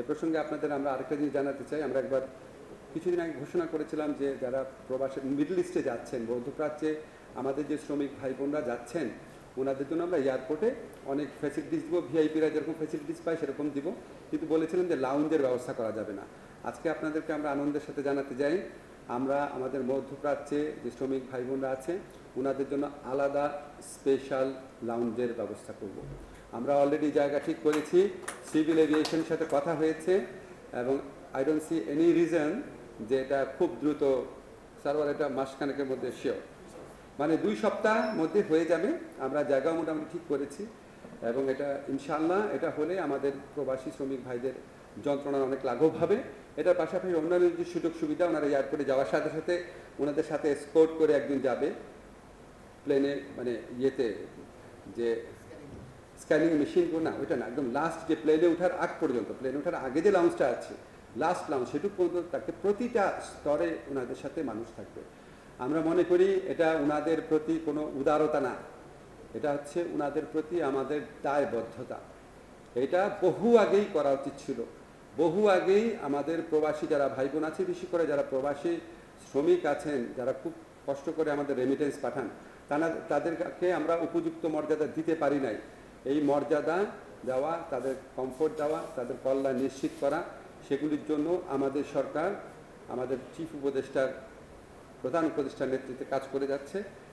এ প্রসঙ্গে আপনাদের আমরা আরেকটা জিনিস জানাতে চাই। আমরা একবার কিছুদিন আগে ঘোষণা করেছিলাম যে যারা প্রবাসী মিডল ইস্টে যাচ্ছেন, মধ্যপ্রাচ্যে আমাদের যে শ্রমিক ভাই বোনরা যাচ্ছেন ওনাদের জন্য আমরা এয়ারপোর্টে অনেক ফ্যাসিলিটিস দিব ভিআইপিরা যেরকম ফ্যাসিলিটিস পায় সেরকম দিব। কিন্তু বলেছিলেন যে লাউঞ্জের ব্যবস্থা করা যাবে না। আজকে আপনাদেরকে আমরা আনন্দের সাথে জানাতে যাই আমরা আমাদের মধ্যপ্রাচ্যে যে শ্রমিক ভাই বোনরা আছে ওনাদের জন্য আলাদা স্পেশাল লাউঞ্জের ব্যবস্থা করব। আমরা অলরেডি জায়গা ঠিক করেছি সিভিল এভিয়েশনের সাথে কথা হয়েছে এবং I don't see any reason যে এটা খুব দ্রুত সার্ভার এটা মাসখানেকের মধ্যে শিওর মানে দুই সপ্তাহ মধ্যে হয়ে যাবে, আমরা জায়গাও মোটামুটি ঠিক করেছি এবং এটা ইনশাল্লাহ এটা হলে আমাদের প্রবাসী শ্রমিক ভাইদের যন্ত্রণার অনেক লাঘব হবে। এটার পাশাপাশি অন্যান্য যে সুযোগ সুবিধা, ওনারা এয়ারপোর্টে যাওয়ার সাথে সাথে ওনাদের সাথে স্পোর্ট করে একদিন যাবে। প্লেনে মানে ইয়েতে, যে স্ক্যানিং মেশিনগুলো না, ওইটা না, একদম লাস্ট যে প্লেনে ওঠার আগ পর্যন্ত প্লেনে ওঠার আগে যে লাউঞ্জটা আছে লাস্ট লাউঞ্জ সেটুকু পর্যন্ত থাকতে প্রতিটা স্তরে ওনাদের সাথে মানুষ থাকবে। আমরা মনে করি এটা ওনাদের প্রতি কোনো উদারতা না। এটা হচ্ছে ওনাদের প্রতি আমাদের দায়বদ্ধতা। এটা বহু আগেই করা উচিত ছিল। বহু আগেই আমাদের প্রবাসী যারা ভাই বোন আছে বেশি করে যারা প্রবাসী শ্রমিক আছেন, যারা খুব কষ্ট করে আমাদের রেমিটেন্স পাঠান তারা তাদেরকে আমরা উপযুক্ত মর্যাদা দিতে পারি নাই। এই মর্যাদা দেওয়া, তাদের কমফোর্ট দেওয়া, তাদের কল্যাণ নিশ্চিত করা, সেগুলির জন্য আমাদের সরকার, আমাদের চিফ উপদেষ্টার, প্রধান উপদেষ্টার নেতৃত্বে কাজ করে যাচ্ছে।